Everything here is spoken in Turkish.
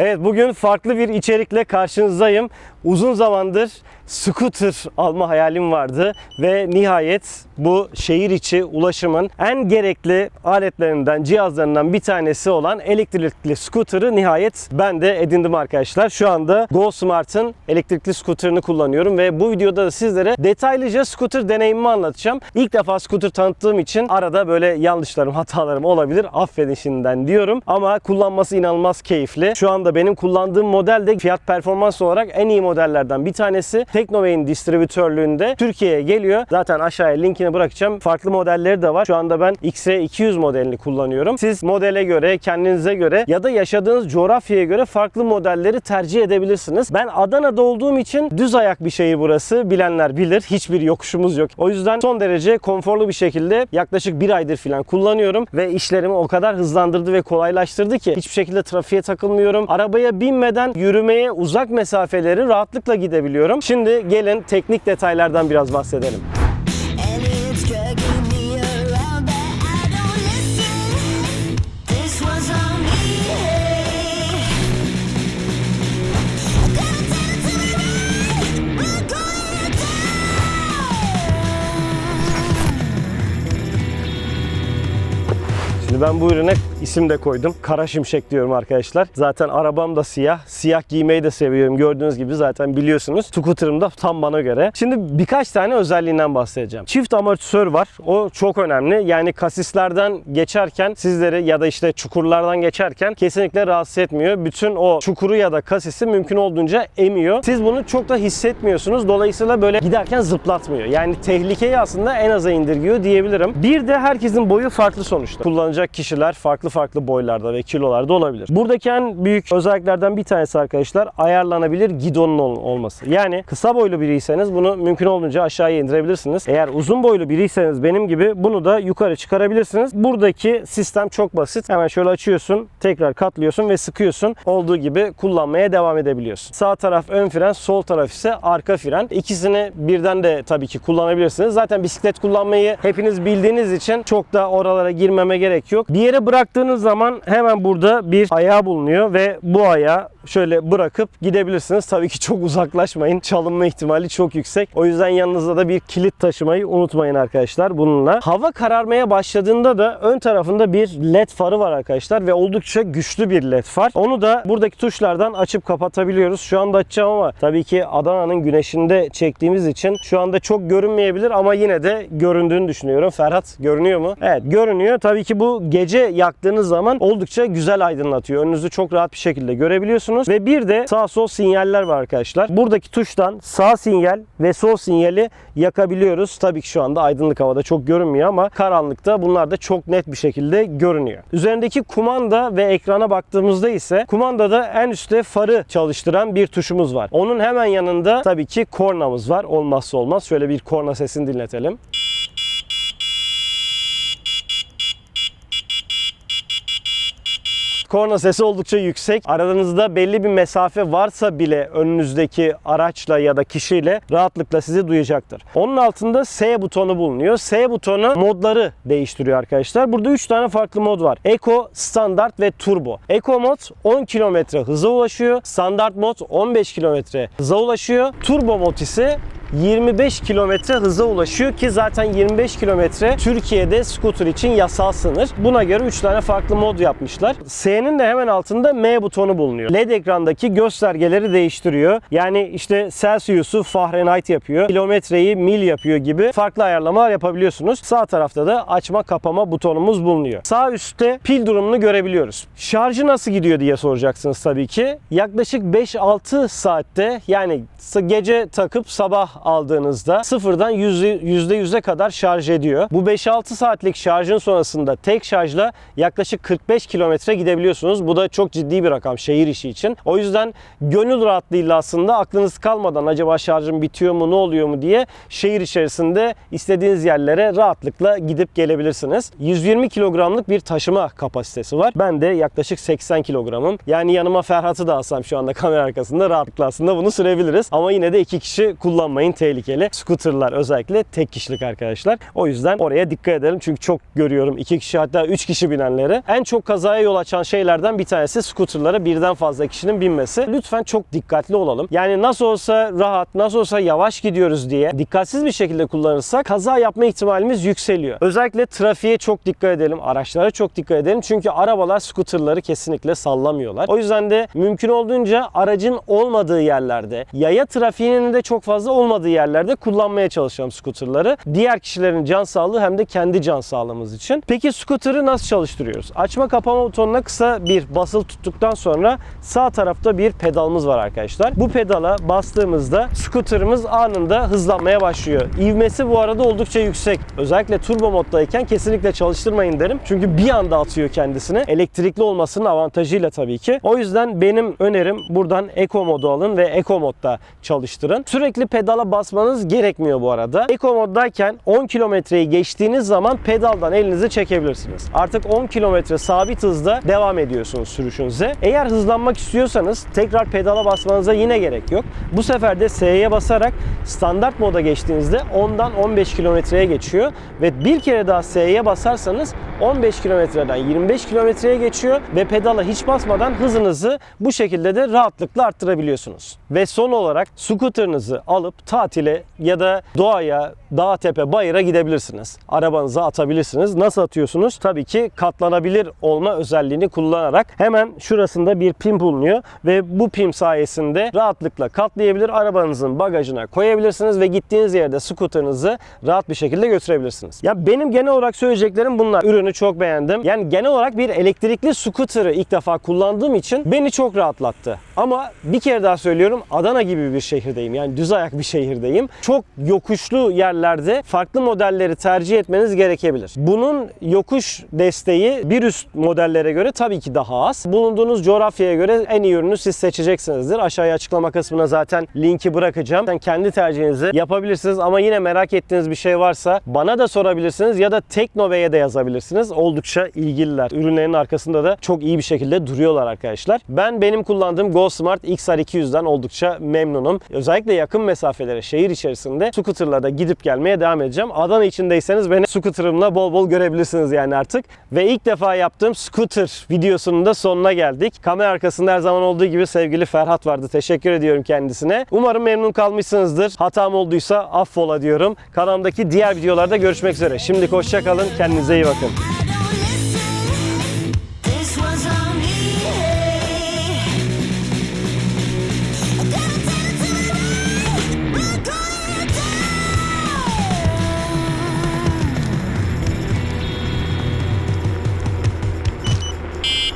Evet bugün farklı bir içerikle karşınızdayım. Uzun zamandır scooter alma hayalim vardı ve nihayet bu şehir içi ulaşımın en gerekli aletlerinden, cihazlarından bir tanesi olan elektrikli scooter'ı nihayet ben de edindim arkadaşlar. Şu anda Go Smart'ın elektrikli scooter'ını kullanıyorum ve bu videoda da sizlere detaylıca scooter deneyimimi anlatacağım. İlk defa scooter tanıttığım için arada böyle yanlışlarım, hatalarım olabilir. Affedin şimdiden diyorum ama kullanması inanılmaz keyifli. Şu anda benim kullandığım model de fiyat performans olarak en iyi modellerden bir tanesi. Teknovey'in distribütörlüğünde Türkiye'ye geliyor. Zaten aşağıya linkini bırakacağım. Farklı modelleri de var. Şu anda ben XR200 modelini kullanıyorum. Siz modele göre, kendinize göre ya da yaşadığınız coğrafyaya göre farklı modelleri tercih edebilirsiniz. Ben Adana'da olduğum için düz ayak bir şehir burası. Bilenler bilir. Hiçbir yokuşumuz yok. O yüzden son derece konforlu bir şekilde yaklaşık bir aydır falan kullanıyorum ve işlerimi o kadar hızlandırdı ve kolaylaştırdı ki hiçbir şekilde trafiğe takılmıyorum. Arabaya binmeden yürümeye uzak mesafeleri rahatlıkla gidebiliyorum. Şimdi gelin teknik detaylardan biraz bahsedelim. Ben bu ürüne isim de koydum. Kara Şimşek diyorum arkadaşlar. Zaten arabam da siyah. Siyah giymeyi de seviyorum. Gördüğünüz gibi zaten biliyorsunuz. Scooter'ım da tam bana göre. Şimdi birkaç tane özelliğinden bahsedeceğim. Çift amortisör var. O çok önemli. Yani kasislerden geçerken sizleri ya da işte çukurlardan geçerken kesinlikle rahatsız etmiyor. Bütün o çukuru ya da kasisi mümkün olduğunca emiyor. Siz bunu çok da hissetmiyorsunuz. Dolayısıyla böyle giderken zıplatmıyor. Yani tehlikeyi aslında en aza indirgiyor diyebilirim. Bir de herkesin boyu farklı sonuçta. Kullanacak kişiler farklı farklı boylarda ve kilolarda olabilir. Buradaki en büyük özelliklerden bir tanesi arkadaşlar ayarlanabilir gidonun ol- olması. Yani kısa boylu biriyseniz bunu mümkün olduğunca aşağıya indirebilirsiniz. Eğer uzun boylu biriyseniz benim gibi bunu da yukarı çıkarabilirsiniz. Buradaki sistem çok basit. Hemen şöyle açıyorsun, tekrar katlıyorsun ve sıkıyorsun. Olduğu gibi kullanmaya devam edebiliyorsun. Sağ taraf ön fren, sol taraf ise arka fren. İkisini birden de tabii ki kullanabilirsiniz. Zaten bisiklet kullanmayı hepiniz bildiğiniz için çok da oralara girmeme gerek yok. Bir yere bıraktığınız zaman hemen burada bir ayağı bulunuyor ve bu ayağı şöyle bırakıp gidebilirsiniz. Tabii ki çok uzaklaşmayın. Çalınma ihtimali çok yüksek. O yüzden yanınızda da bir kilit taşımayı unutmayın arkadaşlar bununla. Hava kararmaya başladığında da ön tarafında bir led farı var arkadaşlar ve oldukça güçlü bir led far. Onu da buradaki tuşlardan açıp kapatabiliyoruz. Şu anda açacağım ama tabii ki Adana'nın güneşinde çektiğimiz için şu anda çok görünmeyebilir ama yine de göründüğünü düşünüyorum. Ferhat görünüyor mu? Evet görünüyor. Tabii ki bu gece yaktığınız zaman oldukça güzel aydınlatıyor. Önünüzü çok rahat bir şekilde görebiliyorsunuz ve bir de sağ sol sinyaller var arkadaşlar. Buradaki tuştan sağ sinyal ve sol sinyali yakabiliyoruz. Tabii ki şu anda aydınlık havada çok görünmüyor ama karanlıkta bunlar da çok net bir şekilde görünüyor. Üzerindeki kumanda ve ekrana baktığımızda ise kumandada en üstte farı çalıştıran bir tuşumuz var. Onun hemen yanında tabii ki kornamız var. Olmazsa olmaz. Şöyle bir korna sesini dinletelim. Korna sesi oldukça yüksek. Aranızda belli bir mesafe varsa bile önünüzdeki araçla ya da kişiyle rahatlıkla sizi duyacaktır. Onun altında S butonu bulunuyor. S butonu modları değiştiriyor arkadaşlar. Burada 3 tane farklı mod var. Eco, Standart ve Turbo. Eco mod 10 km hıza ulaşıyor. Standart mod 15 km hıza ulaşıyor. Turbo mod ise 25 kilometre hıza ulaşıyor ki zaten 25 kilometre Türkiye'de scooter için yasal sınır. Buna göre 3 tane farklı mod yapmışlar. S'nin de hemen altında M butonu bulunuyor. LED ekrandaki göstergeleri değiştiriyor. Yani işte Celsius'u Fahrenheit yapıyor. Kilometreyi mil yapıyor gibi farklı ayarlamalar yapabiliyorsunuz. Sağ tarafta da açma kapama butonumuz bulunuyor. Sağ üstte pil durumunu görebiliyoruz. Şarjı nasıl gidiyor diye soracaksınız tabii ki. Yaklaşık 5-6 saatte yani gece takıp sabah aldığınızda sıfırdan %100'e kadar şarj ediyor. Bu 5-6 saatlik şarjın sonrasında tek şarjla yaklaşık 45 kilometre gidebiliyorsunuz. Bu da çok ciddi bir rakam şehir işi için. O yüzden gönül rahatlığıyla aslında aklınız kalmadan acaba şarjım bitiyor mu ne oluyor mu diye şehir içerisinde istediğiniz yerlere rahatlıkla gidip gelebilirsiniz. 120 kilogramlık bir taşıma kapasitesi var. Ben de yaklaşık 80 kilogramım. Yani yanıma Ferhat'ı da alsam şu anda kamera arkasında rahatlıkla aslında bunu sürebiliriz. Ama yine de iki kişi kullanmayın en tehlikeli. Scooter'lar özellikle tek kişilik arkadaşlar. O yüzden oraya dikkat edelim. Çünkü çok görüyorum 2 kişi hatta 3 kişi binenleri. En çok kazaya yol açan şeylerden bir tanesi scooter'lara birden fazla kişinin binmesi. Lütfen çok dikkatli olalım. Yani nasıl olsa rahat, nasıl olsa yavaş gidiyoruz diye dikkatsiz bir şekilde kullanırsak kaza yapma ihtimalimiz yükseliyor. Özellikle trafiğe çok dikkat edelim, araçlara çok dikkat edelim. Çünkü arabalar scooter'ları kesinlikle sallamıyorlar. O yüzden de mümkün olduğunca aracın olmadığı yerlerde, yaya trafiğinin de çok fazla olmadığı yerlerde kullanmaya çalışalım scooter'ları. Diğer kişilerin can sağlığı hem de kendi can sağlığımız için. Peki scooter'ı nasıl çalıştırıyoruz? Açma kapama butonuna kısa bir basılı tuttuktan sonra sağ tarafta bir pedalımız var arkadaşlar. Bu pedala bastığımızda scooter'ımız anında hızlanmaya başlıyor. İvmesi bu arada oldukça yüksek. Özellikle turbo moddayken kesinlikle çalıştırmayın derim. Çünkü bir anda atıyor kendisini. Elektrikli olmasının avantajıyla tabii ki. O yüzden benim önerim buradan Eco modu alın ve Eco modda çalıştırın. Sürekli pedala basmanız gerekmiyor bu arada. Eco moddayken 10 kilometreyi geçtiğiniz zaman pedaldan elinizi çekebilirsiniz. Artık 10 kilometre sabit hızda devam ediyorsunuz sürüşünüze. Eğer hızlanmak istiyorsanız tekrar pedala basmanıza yine gerek yok. Bu sefer de S'ye basarak standart moda geçtiğinizde 10'dan 15 kilometreye geçiyor ve bir kere daha S'ye basarsanız 15 kilometreden 25 kilometreye geçiyor ve pedala hiç basmadan hızınızı bu şekilde de rahatlıkla arttırabiliyorsunuz. Ve son olarak scooter'ınızı alıp tatile ya da doğaya, dağ tepe, bayıra gidebilirsiniz. Arabanıza atabilirsiniz. Nasıl atıyorsunuz? Tabii ki katlanabilir olma özelliğini kullanarak hemen şurasında bir pin bulunuyor ve bu pin sayesinde rahatlıkla katlayabilir, arabanızın bagajına koyabilirsiniz ve gittiğiniz yerde scooter'ınızı rahat bir şekilde götürebilirsiniz. Ya benim genel olarak söyleyeceklerim bunlar. Ürünü çok beğendim. Yani genel olarak bir elektrikli scooter'ı ilk defa kullandığım için beni çok rahatlattı. Ama bir kere daha söylüyorum Adana gibi bir şehirdeyim. Yani düz ayak bir şehirdeyim. Çok yokuşlu yerlerde farklı modelleri tercih etmeniz gerekebilir. Bunun yokuş desteği bir üst modellere göre tabii ki daha az. Bulunduğunuz coğrafyaya göre en iyi ürünü siz seçeceksinizdir. Aşağıya açıklama kısmına zaten linki bırakacağım. Sen kendi tercihinizi yapabilirsiniz ama yine merak ettiğiniz bir şey varsa bana da sorabilirsiniz ya da Teknobe'ye de yazabilirsiniz. Oldukça ilgililer. Ürünlerin arkasında da çok iyi bir şekilde duruyorlar arkadaşlar. Ben benim kullandığım Go Smart XR200'den oldukça memnunum. Özellikle yakın mesafelere şehir içerisinde scooter'la da gidip gelmeye devam edeceğim. Adana içindeyseniz beni scooter'ımla bol bol görebilirsiniz yani artık. Ve ilk defa yaptığım scooter videosunun da sonuna geldik. Kamera arkasında her zaman olduğu gibi sevgili Ferhat vardı. Teşekkür ediyorum kendisine. Umarım memnun kalmışsınızdır. Hatam olduysa affola diyorum. Kanalımdaki diğer videolarda görüşmek üzere. Şimdi hoşça kalın. Kendinize iyi bakın.